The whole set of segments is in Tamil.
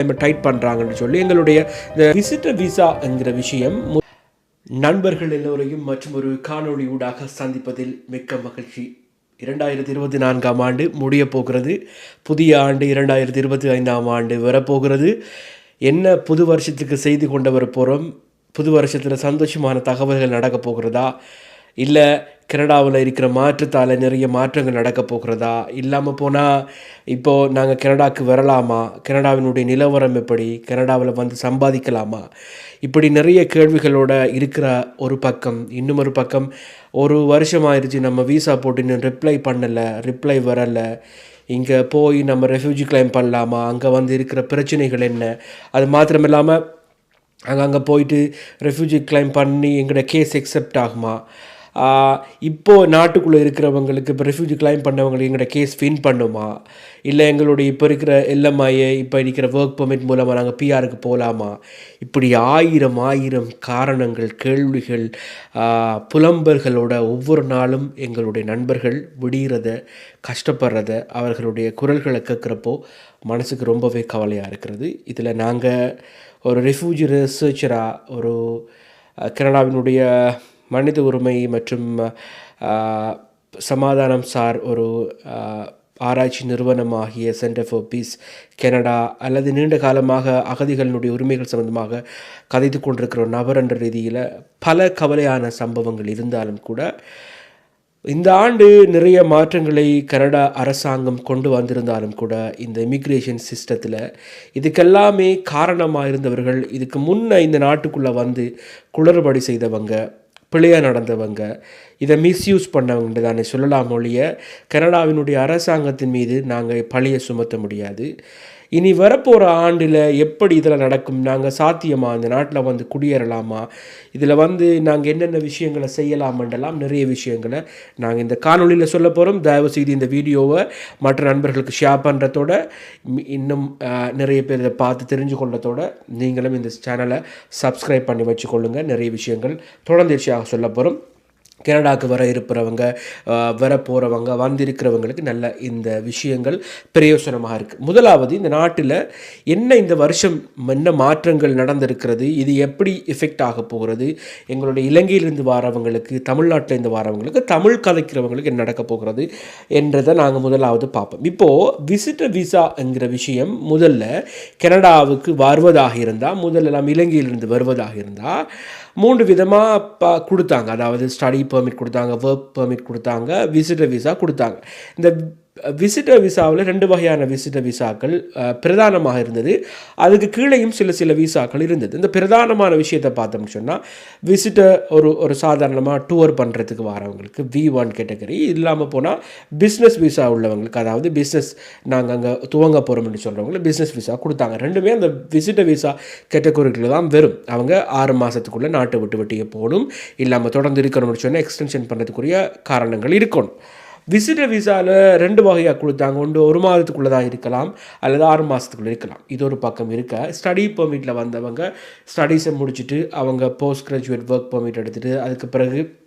டைட் பண்ணுறாங்கன்னு சொல்லி எங்களுடைய இந்த விசிட்டர் விசா என்கிற விஷயம் நண்பர்கள் எல்லோரையும் மற்றும் ஒரு காணொளி ஊடாக சந்திப்பதில் மிக்க மகிழ்ச்சி. இரண்டாயிரத்தி இருபத்தி நான்காம் ஆண்டு முடிய போகிறது. புதிய ஆண்டு இரண்டாயிரத்தி இருபத்தி ஐந்தாம் ஆண்டு வரப்போகிறது. என்ன புது வருஷத்துக்கு செய்து கொண்டு வர போகிறோம் புது வருஷத்தில் சந்தோஷமான தகவல்கள் நடக்க போகிறதா? இல்லை கனடாவில் இருக்கிற மாற்றத்தால் நிறைய மாற்றங்கள் நடக்க போகிறதா? இல்லாமல் போனால் இப்போது நாங்கள் கனடாவுக்கு வரலாமா? கனடாவினுடைய நிலவரம் எப்படி? கனடாவில் வந்து சம்பாதிக்கலாமா? இப்படி நிறைய கேள்விகளோட இருக்கிற ஒரு பக்கம் இன்னும் ஒரு பக்கம் ஒரு வருஷம் ஆயிடுச்சு நம்ம வீசா போட்டு இன்னும் ரிப்ளை பண்ணலை ரிப்ளை வரலை. இங்கே போய் நம்ம ரெஃப்யூஜி கிளைம் பண்ணலாமா? அங்கே வந்து இருக்கிற பிரச்சனைகள் என்ன? அது மாத்திரம் இல்லாமல் அங்கே அங்கே போயிட்டு ரெஃப்யூஜி கிளைம் பண்ணி எங்களோட கேஸ் எக்ஸெப்ட் ஆகுமா? இப்போது நாட்டுக்குள்ளே இருக்கிறவங்களுக்கு இப்போ ரெஃப்யூஜி கிளைம் பண்ணவங்களுக்கு எங்களோட கேஸ் வின் பண்ணுமா? இல்லை எங்களுடைய இப்போ இருக்கிற எல்எம்ஐஏ இப்போ இருக்கிற ஒர்க் பெர்மிட் மூலமாக நாங்கள் பிஆருக்கு போகலாமா இப்படி ஆயிரம் ஆயிரம் காரணங்கள் கேள்விகள் புலம்பர்களோட புலம்பல்களோட ஒவ்வொரு நாளும் எங்களுடைய நண்பர்கள் விடுகிறத கஷ்டப்படுறத அவர்களுடைய குரல்களை கேட்குறப்போ மனசுக்கு ரொம்பவே கவலையாக இருக்கிறது. இதில் நாங்கள் ஒரு ரெஃப்யூஜி ரிசர்ச்சராக ஒரு கனடாவினுடைய மனித உரிமை மற்றும் சமாதானம் சார் ஒரு ஆராய்ச்சி நிறுவனமாகிய சென்டர் ஃபார் பீஸ் கனடா அல்லது நீண்ட காலமாக அகதிகளினுடைய உரிமைகள் சம்பந்தமாக கதைத்து கொண்டிருக்கிற ஒரு நபர் என்ற ரீதியில் பல கவலையான சம்பவங்கள் இருந்தாலும் கூட இந்த ஆண்டு நிறைய மாற்றங்களை கனடா அரசாங்கம் கொண்டு வந்திருந்தாலும் கூட இந்த இமிக்ரேஷன் சிஸ்டத்தில் இதுக்கெல்லாமே காரணமாக இருந்தவர்கள் இதுக்கு முன்ன இந்த நாட்டுக்குள்ளே வந்து குளறுபடி செய்தவங்க பிழையாக நடந்தவங்க. இதை மிஸ்யூஸ் பண்ணவங்க தானே சொல்லலாம் ஒழிய கனடாவினுடைய அரசாங்கத்தின் மீது நாங்கள் பழியை சுமத்த முடியாது. இனி வரப்போகிற ஆண்டில் எப்படி இதில் நடக்கும்? நாங்கள் சாத்தியமாக இந்த நாட்டில் வந்து குடியேறலாமா? இதில் வந்து நாங்கள் என்னென்ன விஷயங்களை செய்யலாமன்றலாம் நிறைய விஷயங்களை நாங்கள் இந்த காணொலியில் சொல்ல போகிறோம் தயவு செய்து இந்த வீடியோவை மற்ற நண்பர்களுக்கு ஷேர் பண்ணுறதோட இன்னும் நிறைய பேர் இதை பார்த்து தெரிஞ்சு கொள்ளத்தோட நீங்களும் இந்த சேனலை சப்ஸ்கிரைப் பண்ணி வச்சுக்கொள்ளுங்கள் நிறைய விஷயங்கள் தொடர்ந்து சொல்ல போகிறோம் கனடாவுக்கு வர இருப்பவங்க வர போகிறவங்க வந்திருக்கிறவங்களுக்கு நல்ல இந்த விஷயங்கள் பிரயோசனமாக இருக்குது முதலாவது இந்த நாட்டில் என்ன இந்த வருஷம் என்ன மாற்றங்கள் நடந்திருக்கிறது இது எப்படி எஃபெக்ட் ஆக போகிறது எங்களுடைய இலங்கையிலிருந்து வரவங்களுக்கு தமிழ்நாட்டிலேருந்து வரவங்களுக்கு தமிழ் கதைக்கிறவங்களுக்கு என்ன நடக்க போகிறது என்றதை நாங்கள் முதலாவது பார்ப்போம். இப்போது விசிட்டர் விசா என்கிற விஷயம் முதல்ல கனடாவுக்கு வருவதாக இருந்தால் முதல்ல நாம் இலங்கையிலிருந்து வருவதாக இருந்தால் மூன்று விதமாக ப கொடுத்தாங்க. அதாவது ஸ்டடி பெர்மிட் கொடுத்தாங்க ஒர்க் பெர்மிட் கொடுத்தாங்க விசிட்டர் விசா கொடுத்தாங்க. இந்த விசிட்டர் விசாவில் ரெண்டு வகையான விசிட்டர் விசாக்கள் பிரதானமாக இருந்தது. அதுக்கு கீழேயும் சில சில விசாக்கள் இருந்தது. இந்த பிரதானமான விஷயத்தை பார்த்தோம்னு சொன்னால் விசிட்டர் ஒரு ஒரு சாதாரணமாக டூர் பண்ணுறதுக்கு வரவங்களுக்கு வி ஒன் கேட்டகரி இல்லாமல் போனால் பிஸ்னஸ் விசா உள்ளவங்களுக்கு அதாவது பிஸ்னஸ் நாங்கள் அங்கே துவங்க போகிறோம்னு சொல்கிறவங்களுக்கு பிஸ்னஸ் விசா கொடுத்தாங்க. ரெண்டுமே அந்த விசிட்டர் விசா கேட்டகரியில் தான் வரும். அவங்க ஆறு மாதத்துக்குள்ளே நாட்டை விட்டு விட்டியே போகணும். இல்லாமல் தொடர்ந்து இருக்கணும்னு சொன்னால் எக்ஸ்டென்ஷன் பண்ணுறதுக்குரிய காரணங்கள் இருக்கணும். விசிட்டர் விசாவில் ரெண்டு வகையாக கொடுத்தாங்க. ஒன்று ஒரு மாதத்துக்குள்ளே தான் இருக்கலாம் அல்லது ஆறு மாதத்துக்குள்ளே இருக்கலாம். இது ஒரு பக்கம் இருக்க. ஸ்டடி பெர்மிட்டில் வந்தவங்க ஸ்டடீஸை முடிச்சுட்டு அவங்க போஸ்ட் கிராஜுவேட் ஒர்க் பெர்மிட் எடுத்துகிட்டு அதுக்கு பிறகு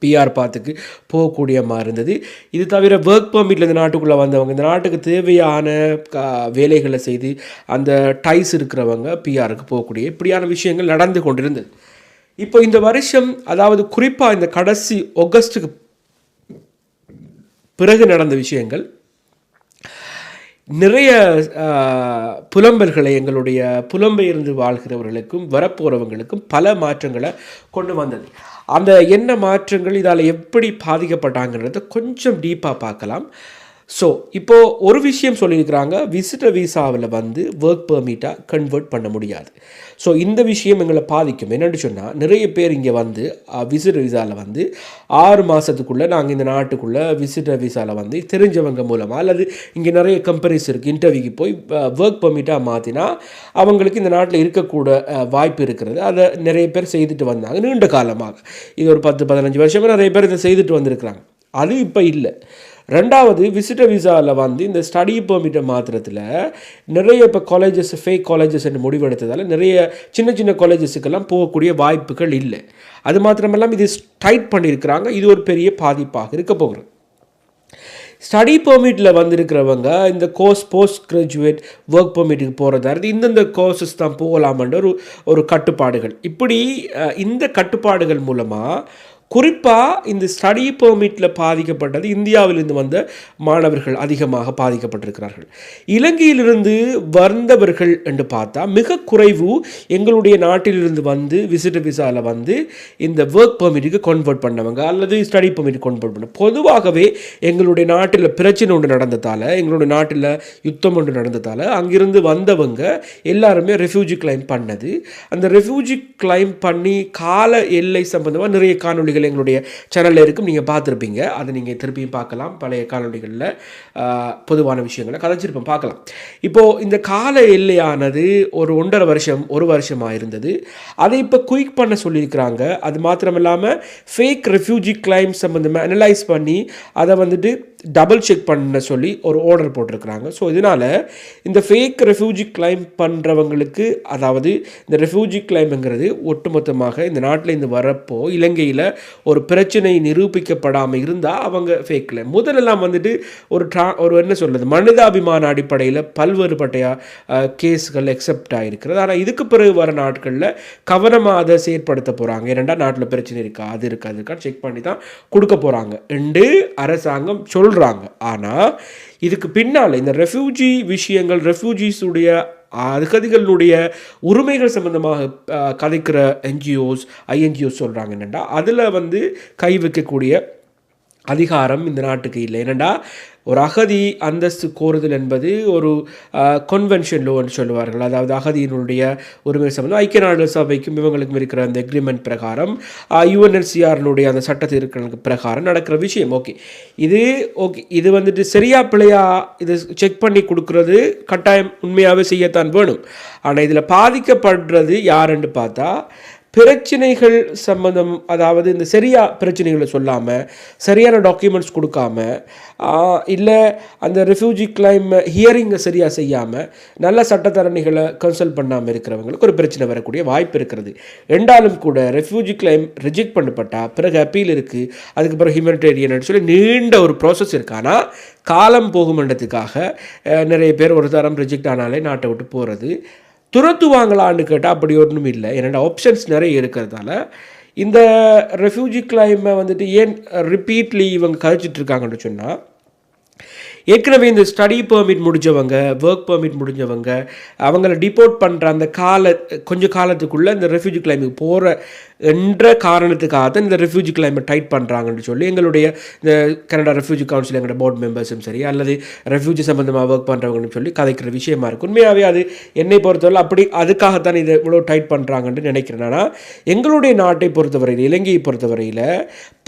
பிஆர் பார்த்துக்கு போகக்கூடிய மாதிரி இருந்தது. இது தவிர ஒர்க் பெர்மிட்டில் இந்த நாட்டுக்குள்ளே வந்தவங்க இந்த நாட்டுக்கு தேவையான க- வேலைகளை செய்து அந்த டைஸ் இருக்கிறவங்க பிஆருக்கு போகக்கூடிய இப்படியான விஷயங்கள் நடந்து கொண்டிருந்தது. இப்போ இந்த வருஷம் அதாவது குறிப்பாக இந்த கடைசி ஆகஸ்ட்டுக்கு பிறகு நடந்த விஷயங்கள். நிறைய புலம்பர்களை புலம்பல்களை எங்களுடைய புலம்பெயர்ந்து வாழ்கிறவர்களுக்கும் வரப்போகிறவங்களுக்கும் பல மாற்றங்களை கொண்டு வந்தது. அந்த என்ன மாற்றங்கள் இதால் எப்படி பாதிக்கப்பட்டாங்கன்றத கொஞ்சம் டீப்பாக பார்க்கலாம். ஸோ இப்போது ஒரு விஷயம் சொல்லியிருக்கிறாங்க விசிட்டர் விசாவில் வந்து ஒர்க் பெர்மிட்டாக கன்வெர்ட் பண்ண முடியாது. ஸோ இந்த விஷயம் எங்களை பாதிக்கும். என்னென்னு சொன்னால் நிறைய பேர் இங்கே வந்து விசிட்டர் விசாவில் வந்து ஆறு மாதத்துக்குள்ளே நாங்கள் இந்த நாட்டுக்குள்ளே விசிட்டர் விசாவில் வந்து தெரிஞ்சவங்க மூலமாக அல்லது இங்கே நிறைய கம்பெனிஸ் இருக்குது இன்டர்வியூக்கு போய் ஒர்க் பெர்மிட்டாக மாற்றினா அவங்களுக்கு இந்த நாட்டில் இருக்கக்கூட வாய்ப்பு இருக்கிறது. அதை நிறைய பேர் செய்துட்டு வந்தாங்க நீண்ட காலமாக. இது ஒரு பத்து பதினஞ்சு வருஷமாக நிறைய பேர் இதை செய்துட்டு வந்திருக்கிறாங்க. அது இப்போ இல்லை. ரெண்டாவது விசிட்டர் விசாவில் வந்து இந்த ஸ்டடி பெர்மிட்டை மாத்திரத்தில் நிறைய இப்போ காலேஜஸ் ஃபேக் காலேஜஸ் முடிவெடுத்ததால் நிறைய சின்ன சின்ன காலேஜஸுக்கெல்லாம் போகக்கூடிய வாய்ப்புகள் இல்லை. அது மாத்திரமெல்லாம் இது டைட் பண்ணியிருக்கிறாங்க இது ஒரு பெரிய பாதிப்பாக இருக்க போகிறது ஸ்டடி பெர்மிட்டில் வந்திருக்கிறவங்க இந்த கோர்ஸ் போஸ்ட் கிராஜுவேட் ஒர்க் பெர்மிட்டுக்கு போகிறதா இருந்து இந்தந்த கோர்சஸ் தான் போகலாமன்ற ஒரு ஒரு கட்டுப்பாடுகள். இப்படி இந்த கட்டுப்பாடுகள் மூலமாக குறிப்பாக இந்த ஸ்டடி பெர்மிட்டில் பாதிக்கப்பட்டது இந்தியாவிலிருந்து வந்த மாணவர்கள் அதிகமாக பாதிக்கப்பட்டிருக்கிறார்கள். இலங்கையிலிருந்து வந்தவர்கள் என்று பார்த்தா மிக குறைவு எங்களுடைய நாட்டிலிருந்து வந்து விசிட்டர் விசாவில் வந்து இந்த ஒர்க் பெர்மிட்டுக்கு கன்வெர்ட் பண்ணவங்க அல்லது ஸ்டடி பெர்மிட் கன்வெர்ட் பண்ண பொதுவாகவே எங்களுடைய நாட்டில் பிரச்சனை ஒன்று நடந்ததால் எங்களுடைய நாட்டில் யுத்தம் ஒன்று நடந்ததால் அங்கிருந்து வந்தவங்க எல்லாருமே ரெஃப்யூஜி கிளைம் பண்ணது. அந்த ரெஃப்யூஜி கிளைம் பண்ணி கால எல்லை சம்பந்தமாக நிறைய காணொளிகள் எங்களுடைய சேனலில் இருக்கும் நீங்கள் பார்த்துருப்பீங்க. அதை நீங்கள் திருப்பியும் பார்க்கலாம். பழைய காணொலிகளில் பொதுவான விஷயங்களை கதைச்சிருப்போம். பார்க்கலாம். இப்போது இந்த கால எல்லையானது ஒரு ஒன்றரை வருஷம் ஒரு வருஷமாக இருந்தது. அதை இப்போ குயிக் பண்ண சொல்லியிருக்கிறாங்க. அது மாத்திரம் இல்லாமல் ஃபேக் ரெஃப்யூஜி கிளைம் சம்மந்தமாக அனலைஸ் பண்ணி அதை வந்துட்டு டபுள் செக் பண்ண சொல்லி ஒரு ஆர்டர் போட்டிருக்கிறாங்க. ஸோ இதனால் இந்த ஃபேக் ரெஃப்யூஜி கிளைம் பண்ணுறவங்களுக்கு அதாவது இந்த ரெஃப்யூஜி கிளைம்ங்கிறது ஒட்டுமொத்தமாக இந்த நாட்டில் இருந்து வரப்போ இலங்கையில் ஒரு பிரச்சனை நிரூபிக்கப்படாமல் இருந்தால் அவங்க ஃபேக் கிளைம் முதலெல்லாம் வந்துட்டு ஒரு ட்ரா ஒரு என்ன சொல்கிறது மனிதாபிமான அடிப்படையில் பல்வேறுபட்ட கேஸ்கள் எக்ஸப்ட் ஆகிருக்கிறது ஆனால் இதுக்கு பிறகு வர நாட்களில் கவனமாக அதை செயற்படுத்த போகிறாங்க ஏனெண்டா நாட்டில் பிரச்சனை இருக்கா அது இருக்கா அது இருக்கா செக் பண்ணி தான் கொடுக்க போகிறாங்க ரெண்டு அரசாங்கம் சொல்கிறாங்க ஆனால் இதுக்கு பின்னால் இந்த ரெஃப்யூஜி விஷயங்கள் ரெஃப்யூஜிஸுடைய அகதிகளுடைய உரிமைகள் சம்பந்தமாக கதைக்கிற என்ஜிஓஸ் ஐஎன்ஜிஓஸ் சொல்கிறாங்க என்னென்னா அதில் வந்து கை வைக்கக்கூடிய அதிகாரம் இந்த நாட்டுக்கு இல்லை. என்னென்னா ஒரு அகதி அந்தஸ்து கோருதல் என்பது ஒரு கொன்வென்ஷன் லோன்னு சொல்லுவார்கள். அதாவது அகதியினுடைய உரிமை சம்பந்தம் ஐக்கிய நாடுகள் சபைக்கும் இவங்களுக்கும் இருக்கிற அந்த எக்ரிமெண்ட் பிரகாரம் யுஎன்எல்சிஆர்னுடைய அந்த சட்டத்திற்கு பிரகாரம் நடக்கிற விஷயம். ஓகே இது ஓகே இது வந்துட்டு சரியா பிழையா இது செக் பண்ணி கொடுக்கறது கட்டாயம் உண்மையாகவே செய்யத்தான் வேணும். ஆனால் இதில் பாதிக்கப்படுறது யாருன்னு பார்த்தா பிரச்சனைகள் சம்பந்தம் அதாவது இந்த சரியா பிரச்சனைகளை சொல்லாமல் சரியான டாக்குமெண்ட்ஸ் கொடுக்காம இல்லை அந்த ரெஃப்யூஜி கிளைம் ஹியரிங்கை சரியாக செய்யாமல் நல்ல சட்டத்தரணிகளை கன்சல்ட் பண்ணாமல் இருக்கிறவங்களுக்கு ஒரு பிரச்சனை வரக்கூடிய வாய்ப்பு இருக்கிறது. ரெண்டாலும் கூட ரெஃப்யூஜி கிளைம் ரிஜெக்ட் பண்ணப்பட்டால் பிறகு அப்பீல் இருக்குது அதுக்கு பிறகு ஹியூமனிடேரியன் சொல்லி நீண்ட ஒரு ப்ராசஸ் இருக்கு. ஆனால் காலம் போகுமன்றதுக்காக நிறைய பேர் ஒரு தரம் ரிஜெக்ட் ஆனாலே நாட்டை விட்டு போகிறது துரத்துவாங்களான்னு கேட்டால் அப்படி ஒன்றும் இல்லை. என்னென்ன ஆப்ஷன்ஸ் நிறைய இருக்கிறதால இந்த ரெஃப்யூஜி கிளைமை வந்துட்டு ஏன் ரிப்பீட்லி இவங்க கழிச்சிட்டு இருக்காங்கன்னு சொன்னால் ஏற்கனவே இந்த ஸ்டடி பெர்மிட் முடிஞ்சவங்க ஒர்க் பெர்மிட் முடிஞ்சவங்க அவங்கள டிபோர்ட் பண்ணுற அந்த கால கொஞ்சம் காலத்துக்குள்ளே இந்த ரெஃப்யூஜி கிளைமுக்கு போகிற என்ற காரணத்துக்காக தான் இந்த ரெஃப்யூஜி கிளைமை டைட் பண்ணுறாங்கன்னு சொல்லி எங்களுடைய இந்த கனடா ரெஃப்யூஜி கவுன்சில் எங்களோட போர்ட் மெம்பர்ஸும் சரி அல்லது ரெஃப்யூஜி சம்மந்தமாக ஒர்க் பண்ணுறவங்கன்னு சொல்லி கதைக்கிற விஷயமா இருக்கும். உண்மையாகவே அது என்னை பொறுத்தவரை அப்படி அதுக்காகத்தான் இதை இவ்வளோ டைட் பண்ணுறாங்கன்னு நினைக்கிறேன். ஆனால் எங்களுடைய நாட்டை பொறுத்தவரையில் இலங்கையை பொறுத்தவரையில்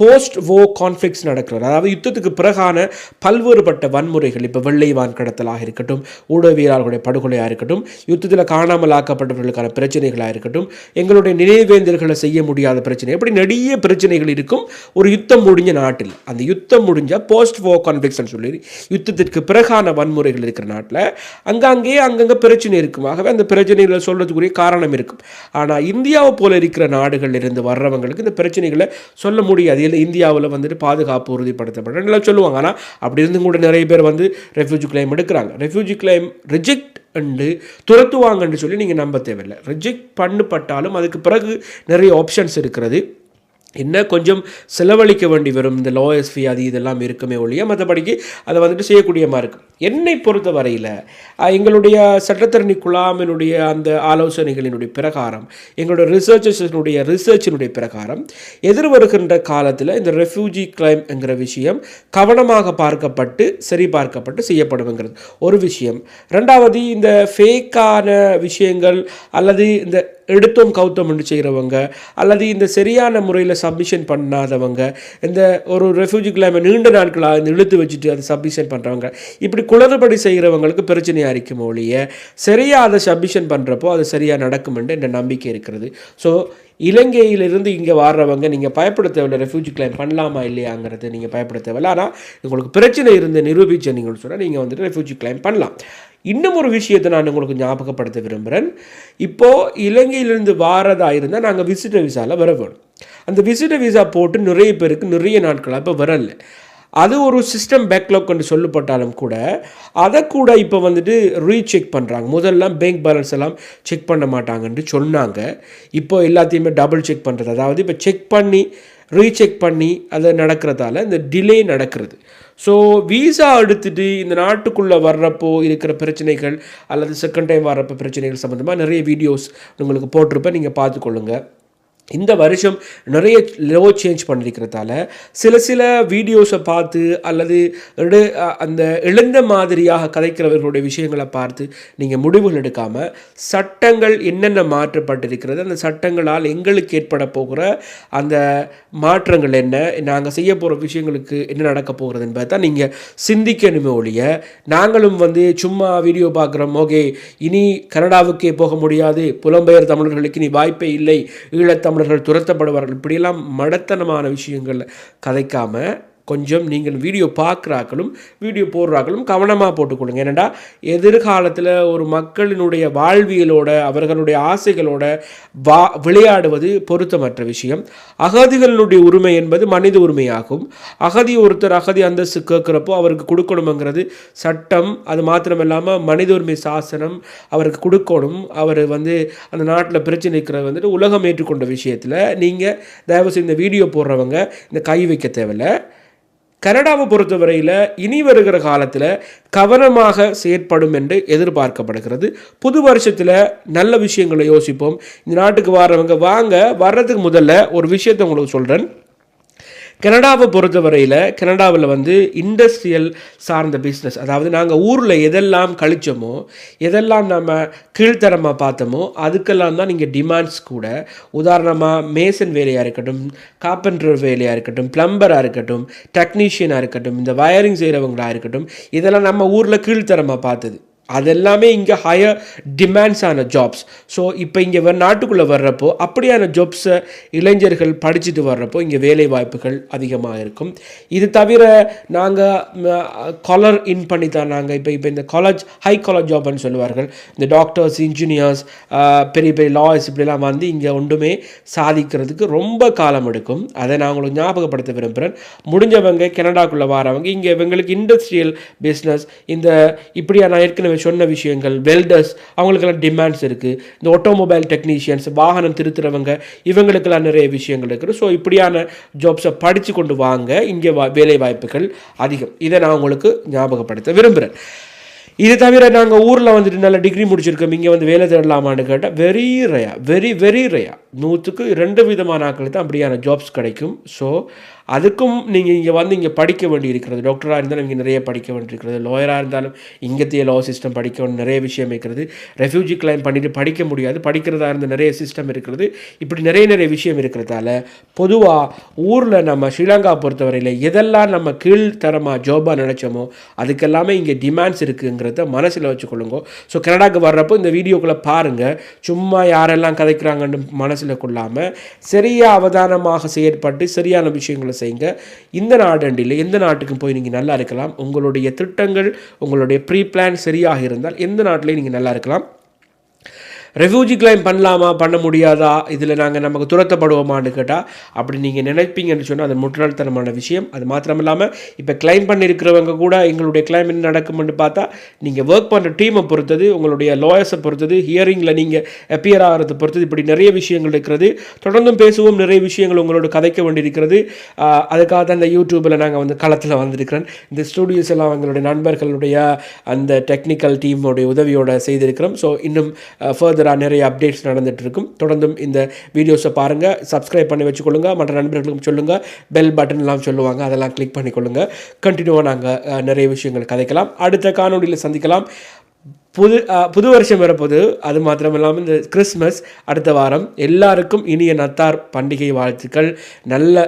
போஸ்ட் வோ கான்ஃப்ளிக்ஸ் நடக்கிறது. அதாவது யுத்தத்துக்கு பிறகான பல்வேறுபட்ட வன்முறைகள் இப்போ வெள்ளைவான் கடத்தலாக இருக்கட்டும் ஊடகவியலாளர்களுடைய படுகொலையாக இருக்கட்டும் யுத்தத்தில் காணாமல் ஆக்கப்பட்டவர்களுக்கான பிரச்சனைகளாக இருக்கட்டும் எங்களுடைய நினைவேந்தல்களை செய்ய முடியாத பிரச்சனை எப்படி நிறைய பிரச்சனைகள் இருக்கும் ஒரு யுத்தம் முடிஞ்ச நாட்டில். அந்த யுத்தம் முடிஞ்ச போஸ்ட் வோ கான்ஃப்ளிக்ஸ்னு சொல்லி யுத்தத்திற்கு பிறகான வன்முறைகள் இருக்கிற நாட்டில் அங்கங்கே அங்கங்கே பிரச்சனை இருக்கும். ஆகவே அந்த பிரச்சனைகளை சொல்கிறதுக்குரிய காரணம் இருக்கும். ஆனால் இந்தியாவை போல இருக்கிற நாடுகளில் இருந்து வர்றவங்களுக்கு இந்த பிரச்சனைகளை சொல்ல முடியாது. அடிப்படையில் இந்தியாவில் வந்துட்டு பாதுகாப்பு உறுதிப்படுத்தப்படும் எல்லாம் சொல்லுவாங்க. ஆனால் அப்படி இருந்தும் கூட நிறைய பேர் வந்து ரெஃப்யூஜி கிளைம் எடுக்கிறாங்க. ரெஃப்யூஜி கிளைம் ரிஜெக்ட் அண்டு துரத்துவாங்கன்னு சொல்லி நீங்கள் நம்ப தேவையில்லை. ரிஜெக்ட் பண்ணப்பட்டாலும் அதுக்கு பிறகு நிறைய ஆப்ஷன்ஸ் இருக்கிறது. என்ன கொஞ்சம் செலவழிக்க வேண்டி வரும்? இந்த லோயஸ் ஃபீ அது இதெல்லாம் இருக்குமே ஒழிய மற்றபடிக்கு அதை வந்துட்டு செய்யக்கூடிய மாதிரி இருக்கும் என்னை பொறுத்த வரையில் எங்களுடைய சட்டத்தரணி குழாமினுடைய அந்த ஆலோசனைகளினுடைய பிரகாரம் எங்களுடைய ரிசர்ச்சர்ஸினுடைய ரிசர்ச்சினுடைய பிரகாரம் எதிர் வருகின்ற காலத்தில் இந்த ரெஃப்யூஜி கிளைம் என்கிற விஷயம் கவனமாக பார்க்கப்பட்டு சரி பார்க்கப்பட்டு செய்யப்படும்ங்கிறது. ஒரு விஷயம். ரெண்டாவது இந்த ஃபேக்கான விஷயங்கள் அல்லது இந்த எடுத்தோம் கவுத்தம் என்று செய்கிறவங்க அல்லது இந்த சரியான முறையில் சப்மிஷன் பண்ணாதவங்க இந்த ஒரு ரெஃப்யூஜி கிளைமை நீண்ட நாட்களாக இந்த இழுத்து வச்சுட்டு அதை சப்மிஷன் பண்ணுறவங்க இப்படி குளறுபடி செய்கிறவங்களுக்கு பிரச்சனையாக இருக்கும் ஒழிய சரியாக அதை சப்மிஷன் பண்ணுறப்போ அது சரியாக நடக்கும் என்று என்ற நம்பிக்கை இருக்கிறது. ஸோ இலங்கையிலிருந்து இங்கே வர்றவங்க நீங்கள் பயப்பட தேவையில்லை ரெஃப்யூஜி கிளைம் பண்ணலாமா இல்லையாங்கிறது நீங்கள் பயப்பட தேவையில்லை ஆனால் உங்களுக்கு பிரச்சனை இருந்து நிரூபிச்ச நீங்கள் சொன்னால் நீங்கள் வந்துட்டு ரெஃப்யூஜி கிளைம் பண்ணலாம். இன்னும் ஒரு விஷயத்தை நான் உங்களுக்கு ஞாபகப்படுத்த விரும்புகிறேன் இப்போது இலங்கையிலிருந்து வாரதாக இருந்தால் நாங்கள் விசிட்டர் விசாவில் வர வேணும். அந்த விசிட்டர் விசா போட்டு நிறைய பேருக்கு நிறைய நாட்களாக இப்போ வரல. அது ஒரு சிஸ்டம் பேக்லாக் என்று சொல்லப்பட்டாலும் கூட அதை கூட இப்போ வந்துட்டு ரீசெக் பண்ணுறாங்க முதல்லாம் பேங்க் பேலன்ஸ் எல்லாம் செக் பண்ண மாட்டாங்கன்னு சொன்னாங்க. இப்போ எல்லாத்தையுமே டபுள் செக் பண்ணுறது அதாவது இப்போ செக் பண்ணி ரீசெக் பண்ணி அதை நடக்கிறதால இந்த டிலே நடக்கிறது. ஸோ வீசா எடுத்துட்டு இந்த நாட்டுக்குள்ளே வர்றப்போ இருக்கிற பிரச்சனைகள் அல்லது செகண்ட் டைம் வர்றப்போ பிரச்சனைகள் சம்மந்தமாக நிறைய வீடியோஸ் உங்களுக்கு போட்டிருப்பேன். நீங்கள் பார்த்துக்கொள்ளுங்கள் இந்த வருஷம் நிறைய லோ சேஞ்ச் பண்ணியிருக்கிறதால சில சில வீடியோஸை பார்த்து அல்லது அந்த எழுந்த மாதிரியாக கதைக்கிறவர்களுடைய விஷயங்களை பார்த்து நீங்கள் முடிவுகள் எடுக்காமல் சட்டங்கள் என்னென்ன மாற்றப்பட்டிருக்கிறது அந்த சட்டங்களால் எங்களுக்கு ஏற்பட போகிற அந்த மாற்றங்கள் என்ன நாங்கள் செய்ய போகிற விஷயங்களுக்கு என்ன நடக்க போகிறது என்பதை தான் நீங்கள் சிந்திக்கணுமே ஒழிய நாங்களும் வந்து சும்மா வீடியோ பார்க்குறோம் ஓகே இனி கனடாவுக்கே போக முடியாது புலம்பெயர் தமிழர்களுக்கு இனி வாய்ப்பே இல்லை ஈழத்தமிழர்கள் துரத்தப்படுவார்கள். இப்படியெல்லாம் மடத்தனமான விஷயங்கள் கதைக்காம கொஞ்சம் நீங்கள் வீடியோ பார்க்குறாக்களும் வீடியோ போடுறாக்களும் கவனமாக போட்டுக்கொள்ளுங்க. ஏன்னாடா எதிர்காலத்தில் ஒரு மக்களினுடைய வாழ்வியலோட அவர்களுடைய ஆசைகளோட வா விளையாடுவது பொருத்தமற்ற விஷயம். அகதிகளினுடைய உரிமை என்பது மனித உரிமையாகும். அகதி ஒருத்தர் அகதி அந்தஸ்து கேட்குறப்போ அவருக்கு கொடுக்கணுங்கிறது சட்டம். அது மாத்திரமில்லாமல் மனித உரிமை சாசனம் அவருக்கு கொடுக்கணும். அவர் வந்து அந்த நாட்டில் பிரச்சனை இருக்கிறது வந்துட்டு உலகம் ஏற்றுக்கொண்ட விஷயத்தில் நீங்கள் தயவுசெய்து இந்த வீடியோ போடுறவங்க இந்த கை வைக்க தேவையில்லை. கனடாவை பொறுத்தவரையில் இனி வருகிற காலத்தில் கவனமாக செயற்படும் என்று எதிர்பார்க்கப்படுகிறது. புது வருஷத்தில் நல்ல விஷயங்களை யோசிப்போம். இந்த நாட்டுக்கு வர்றவங்க வாங்க வர்றதுக்கு முதல்ல ஒரு விஷயத்தை உங்களுக்கு சொல்கிறேன் கனடாவை பொறுத்தவரையில் கனடாவில் வந்து இண்டஸ்ட்ரியல் சார்ந்த பிஸ்னஸ் அதாவது நாங்கள் ஊரில் எதெல்லாம் கழிச்சோமோ எதெல்லாம் நம்ம கீழ்த்தரமாக பார்த்தோமோ அதுக்கெல்லாம் தான் நீங்கள் டிமாண்ட்ஸ் கூட. உதாரணமாக மேசன் வேலையாக இருக்கட்டும் காப்பெண்டர் வேலையாக இருக்கட்டும் ப்ளம்பராக இருக்கட்டும் டெக்னீஷியனாக இருக்கட்டும் இந்த வயரிங் செய்கிறவங்களா இருக்கட்டும் இதெல்லாம் நம்ம ஊரில் கீழ்த்தரமாக பார்த்தது. அதெல்லாமே இங்கே ஹையர் டிமாண்ட்ஸான ஜாப்ஸ் ஸோ இப்போ இங்கே வ நாட்டுக்குள்ளே வர்றப்போ அப்படியான ஜாப்ஸை இளைஞர்கள் படிச்சுட்டு வர்றப்போ இங்கே வேலை வாய்ப்புகள் அதிகமாக இருக்கும். இது தவிர நாங்கள் காலர் இன் பண்ணி தான் நாங்கள் இப்போ இப்போ இந்த காலேஜ் ஹை காலேஜ் ஜாப்னு சொல்லுவார்கள். இந்த டாக்டர்ஸ் இன்ஜினியர்ஸ் பெரிய பெரிய லாயர்ஸ் இப்படிலாம் வந்து இங்கே ஒன்றுமே சாதிக்கிறதுக்கு ரொம்ப காலம் எடுக்கும். அதை நான் உங்களுக்கு ஞாபகப்படுத்த விரும்புகிறேன் முடிஞ்சவங்க கனடாக்குள்ளே வரவங்க இங்கே இவங்களுக்கு இண்டஸ்ட்ரியல் பிஸ்னஸ் இந்த இப்படியா நான் ஏற்கனவே சொன்ன விஷயங்கள் வெல்டர்ஸ் அவங்களுக்கெல்லாம் டிமாண்ட்ஸ் இருக்குது இந்த ஆட்டோமொபைல் டெக்னீஷியன்ஸ் வாகனம் திருத்துறவங்க இவங்களுக்கெல்லாம் நிறைய விஷயங்கள் இருக்குது ஸோ இப்படியான ஜாப்ஸை படித்து கொண்டு வாங்க. இங்கே வா வேலை வாய்ப்புகள் அதிகம். இதை நான் உங்களுக்கு ஞாபகப்படுத்த விரும்புகிறேன் இது தவிர நாங்கள் ஊரில் வந்துட்டு நல்ல டிகிரி முடிச்சிருக்கோம். இங்கே வந்து வேலை தேடலாமான்னு கேட்டால் very rare very very rare நூற்றுக்கு ரெண்டு விதமான ஆட்களுக்கு தான் அப்படியான ஜாப்ஸ் கிடைக்கும். ஸோ அதுக்கும் நீங்கள் இங்கே வந்து இங்கே படிக்க வேண்டி இருக்கிறது டாக்டராக இருந்தாலும் இங்கே நிறைய படிக்க வேண்டியிருக்கிறது. லாயராக இருந்தாலும் இங்கத்தைய லா சிஸ்டம் படிக்க வேண்டிய நிறைய விஷயம் இருக்கிறது. ரெஃப்யூஜி கிளைம் பண்ணிட்டு படிக்க முடியாது. படிக்கிறதா இருந்த நிறைய சிஸ்டம் இருக்கிறது. இப்படி நிறைய நிறைய விஷயம் இருக்கிறதால பொதுவாக ஊரில் நம்ம ஸ்ரீலங்கா பொறுத்தவரையில் எதெல்லாம் நம்ம கீழ்த்தரமாக ஜாபாக நினச்சோமோ அதுக்கெல்லாமே இங்கே டிமாண்ட்ஸ் இருக்குங்கிறத மனசில் வச்சுக்கொள்ளுங்க. ஸோ கனடாக்கு வர்றப்போ இந்த வீடியோக்குள்ளே பாருங்கள் சும்மா யாரெல்லாம் கதைக்கிறாங்கன்னு மனசில் கொள்ளாமல் சரியாக அவதானமாக செயற்பட்டு சரியான விஷயங்களை செய்யுங்க. இந்த நாடண்டில் எந்த நாட்டுக்கும் போய் நீங்கள் நல்லா இருக்கலாம். உங்களுடைய திட்டங்கள் உங்களுடைய ப்ரீ பிளான் சரியாக இருந்தால் எந்த நாட்டிலையும் நீங்கள் நல்லா இருக்கலாம். ரெஃப்யூஜி கிளைம் பண்ணலாமா? பண்ண முடியாதா? இதில் நாங்கள் நமக்கு துரத்தப்படுவோமான்னு கேட்டால் அப்படி நீங்கள் நினைப்பீங்கன்னு சொன்னால் அது முட்டாள்தனமான விஷயம். அது மாத்திரம் இல்லாமல் இப்போ கிளைம் பண்ணியிருக்கிறவங்க கூட எங்களுடைய கிளைம் என்ன நடக்கும்னு பார்த்தா நீங்கள் ஒர்க் பண்ணுற டீமை பொறுத்தது உங்களுடைய லாயர்ஸை பொறுத்தது ஹியரிங்கில் நீங்கள் அப்பியர் ஆகிறத பொறுத்தது இப்படி நிறைய விஷயங்கள் இருக்கிறது. தொடர்ந்தும் பேசுவோம் நிறைய விஷயங்கள் உங்களோட கதைக்க வேண்டியிருக்கிறது. அதுக்காக தான் இந்த யூடியூப்பில் நாங்கள் வந்து களத்தில் வந்திருக்கிறேன் இந்த ஸ்டூடியோஸ் எல்லாம் எங்களுடைய நண்பர்களுடைய அந்த டெக்னிக்கல் டீமோடைய உதவியோட செய்திருக்கிறோம். ஸோ இன்னும் ஃபர்தர் ஃபர்தராக நிறைய அப்டேட்ஸ் நடந்துகிட்ருக்கும். இருக்கும் தொடர்ந்தும் இந்த வீடியோஸை பாருங்கள் சப்ஸ்கிரைப் பண்ணி வச்சுக்கொள்ளுங்க. மற்ற நண்பர்களுக்கும் சொல்லுங்கள் பெல் பட்டன்லாம் சொல்லுவாங்க. அதெல்லாம் கிளிக் பண்ணிக்கொள்ளுங்கள் கண்டினியூவாக நாங்கள் நிறைய விஷயங்கள் கதைக்கலாம். அடுத்த காணொளியில் சந்திக்கலாம். புது புது வருஷம் வரப்போது. அது மாத்திரம் இல்லாமல் இந்த கிறிஸ்மஸ் அடுத்த வாரம். எல்லாருக்கும் இனிய நத்தார் பண்டிகை வாழ்த்துக்கள். நல்ல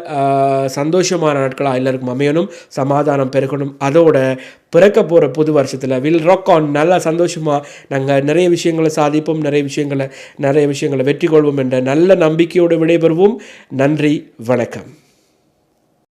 சந்தோஷமான நாட்களாக எல்லாருக்கும் அமையணும். சமாதானம் பெருகணும். அதோட பிறக்க போகிற புது வருஷத்தில் வில் ராக் ஆன் நல்லா சந்தோஷமாக நாங்கள் நிறைய விஷயங்களை சாதிப்போம். நிறைய விஷயங்களை நிறைய விஷயங்களை வெற்றி கொள்வோம் என்ற நல்ல நம்பிக்கையோடு விடைபெறுவோம். நன்றி வணக்கம்.